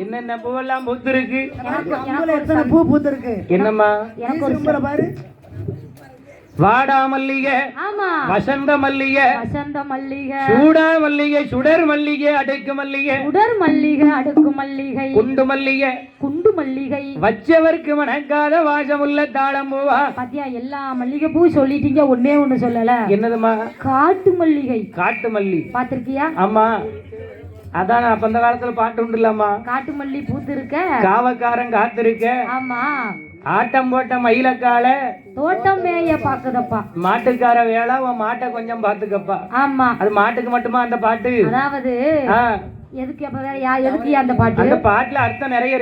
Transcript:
என்னென்ன பூவெல்லாம் பூத்திருக்கு? பூ பூத்திருக்கு? என்னம்மா? எனக்கு ஒரு பாரு. வாடா மல்லிகை ஆமா. வசந்த மல்லிகை வசந்த மல்லிகை சூடா மல்லிகை சுடர் மல்லிகை அடுக்கு மல்லிகை உடர் மல்லிகை அடுக்கு மல்லிகை குண்டு மல்லிகை குண்டு மல்லிகை வச்சவர்க்கு மணக்காத வாசமுள்ள தாளம்பூவா. பாத்தியா எல்லா மல்லிகை பூ சொல்லிட்டீங்க ஒண்ணே ஒண்ணு சொல்லல. என்னதுமா காட்டு மல்லிகை. காட்டு மல்லி. பாத்திருக்கியா? ஆமா. அதான் அப்ப அந்த காலத்துல பாட்டு உண்டுலம்மா காட்டு மல்லி பூத்து இருக்க காவக்காரன் காத்திருக்க. ஆமா. ஆட்டம் போட்ட மயிலக்கால. தோட்டம் மேய பாக்குதப்பா. மாட்டுக்கார வேலை உன் மாட்டை கொஞ்சம் பாத்துக்கப்பா. ஆமா. அது மாட்டுக்கு மட்டுமா அந்த பாட்டு? அதாவது எதுக்கு அப்ப வேற யா எதுக்கு அந்த பாட்டு? அந்த பாட்டுல அர்த்தம் நிறைய இருக்கு.